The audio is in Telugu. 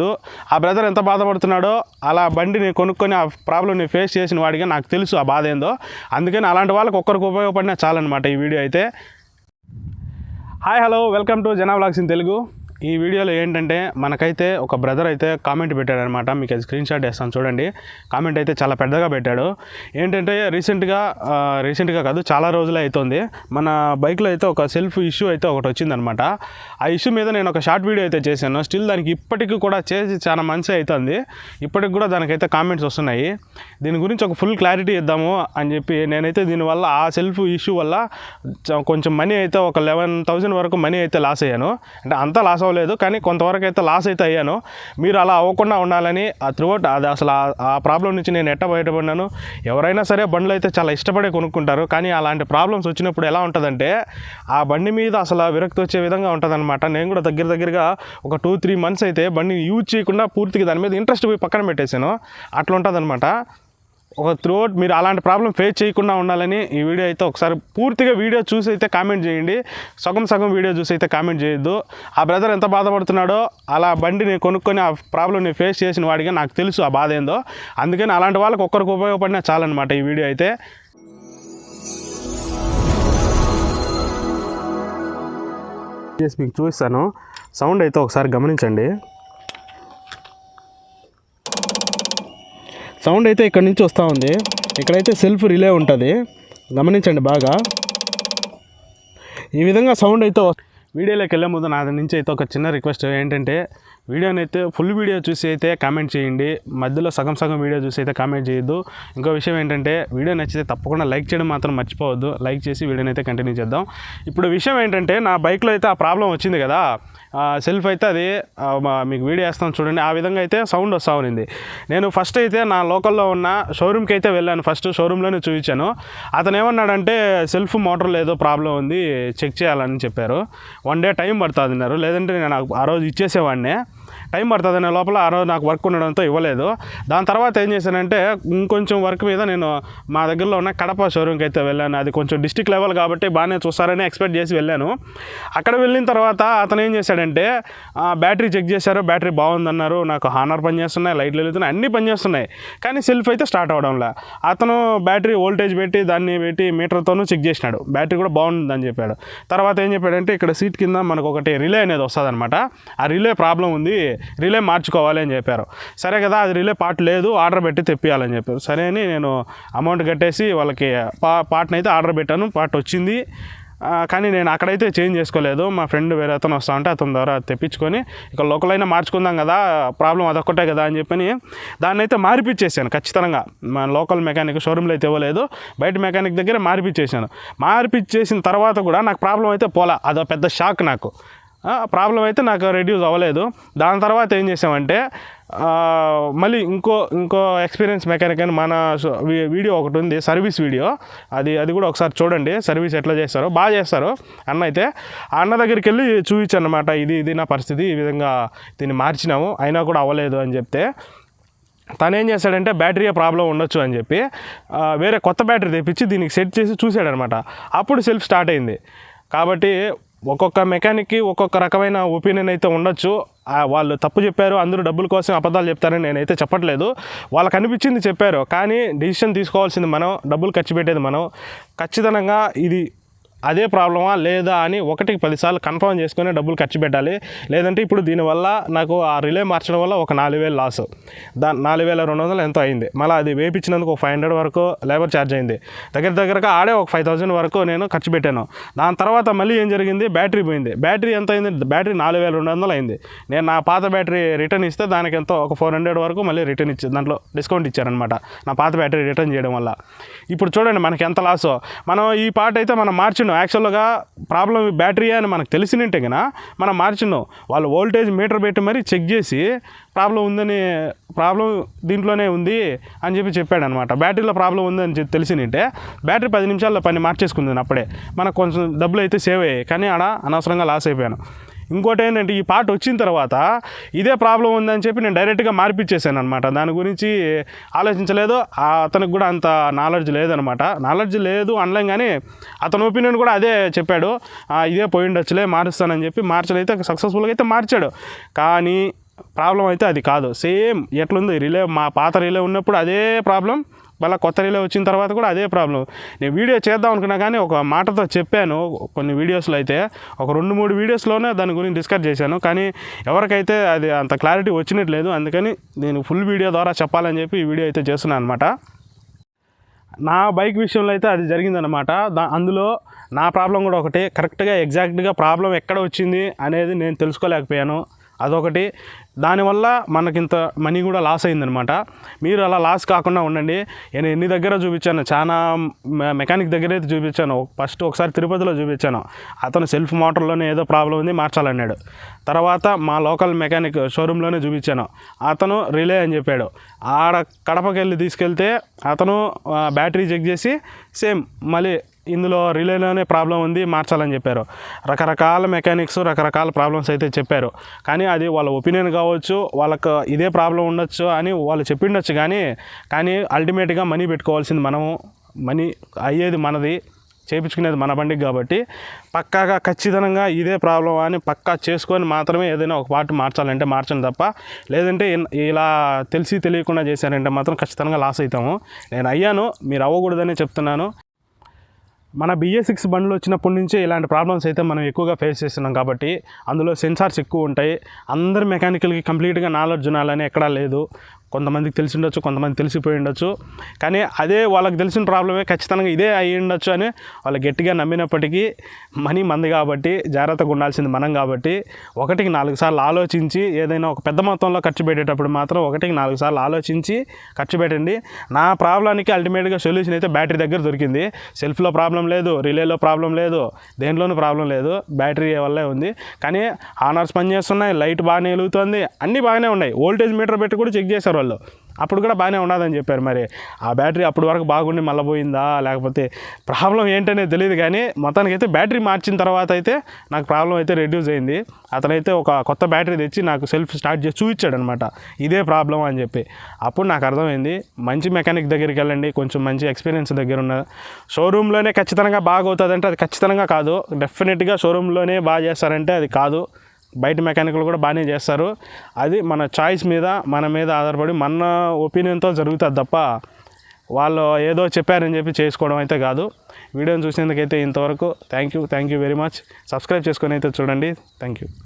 చేయొద్దు ఆ బ్రదర్ ఎంత బాధపడుతున్నాడో అలా బండిని కొనుక్కొని ఆ ప్రాబ్లమ్ని ఫేస్ చేసిన వాడిగా నాకు తెలుసు ఆ బాధ ఏందో. అందుకని అలాంటి వాళ్ళకి ఒక్కరికి ఉపయోగపడినా చాలన్నమాట ఈ వీడియో అయితే. Hi hello welcome to Jana blogs in Telugu ఈ వీడియోలో ఏంటంటే మనకైతే ఒక బ్రదర్ అయితే కామెంట్ పెట్టాడనమాట. మీకు అది స్క్రీన్ షాట్ వేస్తాను చూడండి. కామెంట్ అయితే చాలా పెద్దగా పెట్టాడు. ఏంటంటే రీసెంట్గా రీసెంట్గా కాదు చాలా రోజులే అవుతుంది మన బైక్లో అయితే ఒక సెల్ఫ్ ఇష్యూ అయితే ఒకటి వచ్చిందనమాట. ఆ ఇష్యూ మీద నేను ఒక షార్ట్ వీడియో అయితే చేశాను. స్టిల్ దానికి ఇప్పటికీ కూడా చేసి చాలా మంచి అవుతుంది ఇప్పటికి కూడా దానికైతే కామెంట్స్ వస్తున్నాయి. దీని గురించి ఒక ఫుల్ క్లారిటీ ఇద్దాము అని చెప్పి నేనైతే దీనివల్ల ఆ సెల్ఫ్ ఇష్యూ వల్ల చ- కొంచెం మనీ అయితే ఒక లెవెన్ థౌజండ్ వరకు మనీ అయితే లాస్ అయ్యాను. అంటే అంతా లాస్ అవ్వలేదు కానీ కొంతవరకు అయితే లాస్ అయితే అయ్యాను. మీరు అలా అవ్వకుండా ఉండాలని ఆ త్రూఅవుట్ అది అసలు ఆ- ఆ ప్రాబ్లం నుంచి నేను ఎట్ట బయటపడినాను ఎవరైనా సరే బండ్లు అయితే చాలా ఇష్టపడే కొనుక్కుంటారు కానీ అలాంటి ప్రాబ్లమ్స్ వచ్చినప్పుడు ఎలా ఉంటుందంటే ఆ బండి మీద అసలు విరక్తి వచ్చే విధంగా ఉంటుందన్నమాట. నేను కూడా దగ్గర దగ్గరగా ఒక టూ త్రీ మంత్స్ అయితే బండిని యూజ్ చేయకుండా పూర్తిగా దాని మీద ఇంట్రెస్ట్ పోయి పక్కన పెట్టేశాను. అట్లా ఉంటుందన్నమాట. ఒక త్రూఅవుట్ మీరు అలాంటి ప్రాబ్లం ఫేస్ చేయకుండా ఉండాలని ఈ వీడియో అయితే ఒకసారి పూర్తిగా వీడియో చూసి అయితే కామెంట్ చేయండి. సగం సగం వీడియో చూసి అయితే కామెంట్ చేయొద్దు. ఆ బ్రదర్ ఎంత బాధపడుతున్నాడో అలా బండిని కొనుక్కొని ఆ ప్రాబ్లమ్ని ఫేస్ చేసిన వాడిగా నాకు తెలుసు ఆ బాధ ఏందో. అందుకని అలాంటి వాళ్ళకి ఒక్కరికి ఉపయోగపడినా చాలన్నమాట ఈ వీడియో అయితే. చేసి మీకు చూపిస్తాను. సౌండ్ అయితే ఒకసారి గమనించండి. సౌండ్ అయితే ఇక్కడ నుంచి వస్తూ ఉంది. ఇక్కడైతే సెల్ఫ్ రిలే ఉంటుంది. గమనించండి బాగా. ఈ విధంగా సౌండ్ అయితే వీడియోలోకి వెళ్ళే ముందు నా నుంచి అయితే ఒక చిన్న రిక్వెస్ట్ ఏంటంటే వీడియోని అయితే ఫుల్ వీడియో చూసి అయితే కామెంట్ చేయండి. మధ్యలో సగం సగం వీడియో చూసి అయితే కామెంట్ చేయొద్దు. ఇంకో విషయం ఏంటంటే వీడియో నచ్చితే తప్పకుండా లైక్ చేయడం మాత్రం మర్చిపోవద్దు. లైక్ చేసి వీడియోని అయితే కంటిన్యూ చేద్దాం. ఇప్పుడు విషయం ఏంటంటే నా బైక్లో అయితే ఆ ప్రాబ్లం వచ్చింది కదా. సెల్ఫ్ అయితే అది మీకు వీడియో వేస్తాను చూడండి. ఆ విధంగా అయితే సౌండ్ వస్తూ ఉన్నింది. నేను ఫస్ట్ అయితే నా లోకల్లో ఉన్న షోరూమ్కి అయితే వెళ్ళాను. ఫస్ట్ షోరూంలోనే చూపించాను. అతను ఏమన్నాడంటే సెల్ఫ్ మోటార్లో ఏదో ప్రాబ్లం ఉంది చెక్ చేయాలని చెప్పారు. వన్ డే టైం పడుతుంది అన్నారు. లేదంటే నేను ఆ రోజు ఇచ్చేసేవాడినే. టైం పడుతుందనే లోపల ఆ రోజు నాకు వర్క్ ఉండడంతో ఇవ్వలేదు. దాని తర్వాత ఏం చేశానంటే ఇంకొంచెం వర్క్ మీద నేను మా దగ్గరలో ఉన్న కడప షోరూమ్కి అయితే వెళ్ళాను. అది కొంచెం డిస్టిక్ లెవెల్ కాబట్టి బాగానే చూస్తారని ఎక్స్పెక్ట్ చేసి వెళ్ళాను. అక్కడ వెళ్ళిన తర్వాత అతను ఏం చేశాడంటే బ్యాటరీ చెక్ చేశారు బ్యాటరీ బాగుందన్నారు నాకు హానర్ పనిచేస్తున్నాయి లైట్లు వెళ్తున్నాయి అన్నీ పనిచేస్తున్నాయి. కానీ సెల్ఫ్ అయితే స్టార్ట్ అవడంలా. అతను బ్యాటరీ వోల్టేజ్ పెట్టి దాన్ని పెట్టి మీటర్తోనూ చెక్ చేసినాడు. బ్యాటరీ కూడా బాగుందని చెప్పాడు. తర్వాత ఏం చెప్పాడంటే ఇక్కడ సీట్ కింద మనకు ఒకటి రిలే అనేది వస్తుంది ఆ రిలే ప్రాబ్లం ఉంది రిలే మార్చుకోవాలి అని చెప్పారు. సరే కదా అది రిలే పార్ట్ లేదు ఆర్డర్ పెట్టి తెప్పియాలని చెప్పారు. సరే అని నేను అమౌంట్ కట్టేసి వాళ్ళకి పా పార్ట్ని అయితే ఆర్డర్ పెట్టాను పార్ట్ వచ్చింది. కానీ నేను అక్కడైతే చేంజ్ చేసుకోలేదు. మా ఫ్రెండ్ వేరే అతను వస్తా ఉంటే అతని ద్వారా తెప్పించుకొని ఇక లోకల్ అయినా మార్చుకుందాం కదా ప్రాబ్లం అదొక్కటే కదా అని చెప్పని దాన్ని అయితే మార్పిచ్చేసాను ఖచ్చితంగా. మా లోకల్ మెకానిక్ షోరూంలో అయితే ఇవ్వలేదు బయట మెకానిక్ దగ్గర మార్పిచ్చేసాను. మార్పిచ్చేసిన తర్వాత కూడా నాకు ప్రాబ్లం అయితే పోలా. అదో పెద్ద షాక్ నాకు. ప్రాబ్లం అయితే నాకు రెడ్యూస్ అవ్వలేదు. దాని తర్వాత ఏం చేసామంటే మళ్ళీ ఇంకో ఇంకో ఎక్స్పీరియన్స్ మెకానిక్ అని మన వీడియో ఒకటి ఉంది సర్వీస్ వీడియో అది అది కూడా ఒకసారి చూడండి సర్వీస్ ఎట్లా చేస్తారో. బాగా చేస్తారు. అన్న అయితే ఆ అన్న దగ్గరికి వెళ్ళి చూపించాను అనమాట ఇది ఇది నా పరిస్థితి ఈ విధంగా దీన్ని మార్చినాము. అయినా కూడా అవ్వలేదు అని చెప్తే తను ఏం చేశాడంటే బ్యాటరీ ప్రాబ్లం ఉండొచ్చు అని చెప్పి వేరే కొత్త బ్యాటరీ తెప్పించి దీనికి సెట్ చేసి చూశాడనమాట అప్పుడు సెల్ఫ్ స్టార్ట్ అయింది. కాబట్టి ఒక్కొక్క మెకానిక్కి ఒక్కొక్క రకమైన ఒపీనియన్ అయితే ఉండొచ్చు. వాళ్ళు తప్పు చెప్పారు అందరూ డబ్బుల కోసం అబద్ధాలు చెప్తారని నేనైతే చెప్పట్లేదు. వాళ్ళకి అనిపించింది చెప్పారు కానీ డిసిషన్ తీసుకోవాల్సింది మనం డబ్బులు ఖర్చు పెట్టేది మనం. ఖచ్చితంగా ఇది అదే ప్రాబ్లమా లేదా అని ఒకటికి పదిసార్లు కన్ఫర్మ్ చేసుకుని డబ్బులు ఖర్చు పెట్టాలి. లేదంటే ఇప్పుడు దీనివల్ల నాకు ఆ రిలే మార్చడం వల్ల ఒక నాలుగు వేలు లాస్ దా నాలుగు వేల రెండు వందలు ఎంతో అయింది. మళ్ళీ అది వేపించినందుకు ఒక ఫైవ్ హండ్రెడ్ వరకు లేబర్ ఛార్జ్ అయింది. దగ్గర దగ్గరగా ఆడే ఒక ఫైవ్ థౌసండ్ వరకు నేను ఖర్చు పెట్టాను. దాని తర్వాత మళ్ళీ ఏం జరిగింది? బ్యాటరీ పోయింది. బ్యాటరీ ఎంత అయింది? బ్యాటరీ నాలుగు వేల రెండు వందలు అయింది. నేను నా పాత బ్యాటరీ రిటర్న్ ఇస్తే దానికి ఎంతో ఒక ఫోర్ హండ్రెడ్ వరకు మళ్ళీ రిటర్న్ ఇచ్చి దాంట్లో డిస్కౌంట్ ఇచ్చారనమాట నా పాత బ్యాటరీ రిటర్న్ చేయడం వల్ల. ఇప్పుడు చూడండి మనకి ఎంత లాసో మనం ఈ పాట అయితే మనం మార్చిండు యాక్చువల్గా ప్రాబ్లం బ్యాటరీ అని మనకు తెలిసినంటే కదా మనం మార్చిండు వాళ్ళు వోల్టేజ్ మీటర్ పెట్టి మరీ చెక్ చేసి ప్రాబ్లం ఉందని ప్రాబ్లం దీంట్లోనే ఉంది అని చెప్పి చెప్పాడు అనమాట బ్యాటరీలో ప్రాబ్లం ఉందని చెప్పి తెలిసినంటే బ్యాటరీ పది నిమిషాల్లో పని మార్చేసుకుంది అప్పుడే. మనకు కొంచెం డబ్బులు అయితే సేవ్ అయ్యాయి. కానీ ఆడ అనవసరంగా లాస్ అయిపోయాను. ఇంకోటి ఏంటంటే ఈ పాట వచ్చిన తర్వాత ఇదే ప్రాబ్లం ఉందని చెప్పి నేను డైరెక్ట్గా మార్పిచ్చేసాను అనమాట దాని గురించి ఆలోచించలేదు. అతనికి కూడా అంత నాలెడ్జ్ లేదనమాట నాలెడ్జ్ లేదు అనలేం కానీ అతని ఒపీనియన్ కూడా అదే చెప్పాడు. ఇదే పోయి ఉండొచ్చులే మారుస్తానని చెప్పి మార్చలైతే సక్సెస్ఫుల్గా అయితే మార్చాడు. కానీ ప్రాబ్లం అయితే అది కాదు. సేమ్ ఎట్లుంది రిలే మా పాత రిలే ఉన్నప్పుడు అదే ప్రాబ్లం. మళ్ళీ కొత్త రిలే వచ్చిన తర్వాత కూడా అదే ప్రాబ్లం. నేను వీడియో చేద్దాం అనుకున్నా కానీ ఒక మాటతో చెప్పాను కొన్ని వీడియోస్లో అయితే. ఒక రెండు మూడు వీడియోస్లోనే దాని గురించి డిస్కస్ చేశాను. కానీ ఎవరికైతే అది అంత క్లారిటీ వచ్చినట్లేదు అందుకని నేను ఫుల్ వీడియో ద్వారా చెప్పాలని చెప్పి ఈ వీడియో అయితే చేస్తున్నాను అనమాట నా బైక్ విషయంలో అయితే అది జరిగిందనమాట దా అందులో నా ప్రాబ్లం కూడా ఒకటి. కరెక్ట్గా ఎగ్జాక్ట్గా ప్రాబ్లం ఎక్కడ వచ్చింది అనేది నేను తెలుసుకోలేకపోయాను. అదొకటి. దానివల్ల మనకింత మనీ కూడా లాస్ అయిందనమాట. మీరు అలా లాస్ కాకుండా ఉండండి. నేను ఎన్ని దగ్గర చూపించాను చాలా మెకానిక్ దగ్గర అయితే చూపించాను. ఫస్ట్ ఒకసారి తిరుపతిలో చూపించాను. అతను సెల్ఫ్ మోటార్లోనే ఏదో ప్రాబ్లం ఉంది మార్చాలన్నాడు. తర్వాత మా లోకల్ మెకానిక్ షోరూంలోనే చూపించాను. అతను రిలే అని చెప్పాడు. ఆడ కడపకి వెళ్ళి తీసుకెళ్తే అతను బ్యాటరీ చెక్ చేసి సేమ్ మళ్ళీ ఇందులో రిలేలోనే ప్రాబ్లం ఉంది మార్చాలని చెప్పారు. రకరకాల మెకానిక్స్ రకరకాల ప్రాబ్లమ్స్ అయితే చెప్పారు. కానీ అది వాళ్ళ ఒపీనియన్ కావచ్చు వాళ్ళకు ఇదే ప్రాబ్లం ఉండొచ్చు అని వాళ్ళు చెప్పిండొచ్చు కానీ కానీ అల్టిమేట్గా మనీ పెట్టుకోవాల్సింది మనము. మనీ అయ్యేది మనది చేపించుకునేది మన బండికి కాబట్టి పక్కాగా ఖచ్చితంగా ఇదే ప్రాబ్లం అని పక్కా చేసుకొని మాత్రమే ఏదైనా ఒక పార్ట్ మార్చాలంటే మార్చండి తప్ప లేదంటే ఇలా తెలిసి తెలియకుండా చేశారంటే మాత్రం ఖచ్చితంగా లాస్ అవుతాము నేను అయ్యాను మీరు అవ్వకూడదని చెప్తున్నాను. మన బిఏ సిక్స్ బండ్లు వచ్చినప్పటి నుంచే ఇలాంటి ప్రాబ్లమ్స్ అయితే మనం ఎక్కువగా ఫేస్ చేస్తున్నాం కాబట్టి అందులో సెన్సార్స్ ఎక్కువ ఉంటాయి. అందరు మెకానికల్కి కంప్లీట్గా నాలెడ్జ్ ఉండాలని ఎక్కడా లేదు. కొంతమందికి తెలిసి ఉండొచ్చు కొంతమంది తెలిసిపోయి ఉండొచ్చు కానీ అదే వాళ్ళకి తెలిసిన ప్రాబ్లమే ఖచ్చితంగా ఇదే అయి ఉండొచ్చు అని వాళ్ళు గట్టిగా నమ్మినప్పటికీ మనీ మంది కాబట్టి జాగ్రత్తగా ఉండాల్సింది మనం కాబట్టి ఒకటికి నాలుగు సార్లు ఆలోచించి ఏదైనా ఒక పెద్ద మొత్తంలో ఖర్చు పెట్టేటప్పుడు మాత్రం ఒకటికి నాలుగు సార్లు ఆలోచించి ఖర్చు పెట్టండి. నా ప్రాబ్లానికి అల్టిమేట్గా సొల్యూషన్ అయితే బ్యాటరీ దగ్గర దొరికింది. సెల్ఫ్లో ప్రాబ్లం లేదు రిలేలో ప్రాబ్లం లేదు దేంట్లోనూ ప్రాబ్లం లేదు. బ్యాటరీ వల్లే ఉంది. కానీ ఆనర్స్ పనిచేస్తున్నాయి లైట్ బాగానే వెలుగుతుంది అన్నీ బాగానే ఉన్నాయి. ఓల్టేజ్ మీటర్ పెట్టి కూడా చెక్ చేశారు వాళ్ళు అప్పుడు కూడా బాగానే ఉన్నదని చెప్పారు మరి. ఆ బ్యాటరీ అప్పటి వరకు బాగుండి మళ్ళీ పోయిందా? లేకపోతే ప్రాబ్లం ఏంటనేది తెలియదు కానీ మొత్తానికి అయితే బ్యాటరీ మార్చిన తర్వాత అయితే నాకు ప్రాబ్లం అయితే రెడ్యూస్ అయింది. అతనైతే ఒక కొత్త బ్యాటరీ తెచ్చి నాకు సెల్ఫ్ స్టార్ట్ చేసి చూపించాడు అనమాట ఇదే ప్రాబ్లం అని చెప్పి. అప్పుడు నాకు అర్థమైంది మంచి మెకానిక్ దగ్గరికి వెళ్ళండి కొంచెం మంచి ఎక్స్పీరియన్స్ దగ్గర ఉన్న షోరూంలోనే ఖచ్చితంగా బాగా అవుతుందంటే అది ఖచ్చితంగా కాదు. డెఫినెట్గా షోరూంలోనే బాగా చేస్తారంటే అది కాదు. బయట మెకానికల్ కూడా బాగానే చేస్తారు. అది మన చాయిస్ మీద మన మీద ఆధారపడి మన ఒపీనియన్తో జరుగుతుంది తప్ప వాళ్ళు ఏదో చెప్పారని చెప్పి చేసుకోవడం అయితే కాదు. వీడియోని చూసినందుకైతే ఇంతవరకు thank you thank you very much subscribe చేసుకొని అయితే చూడండి. Thank you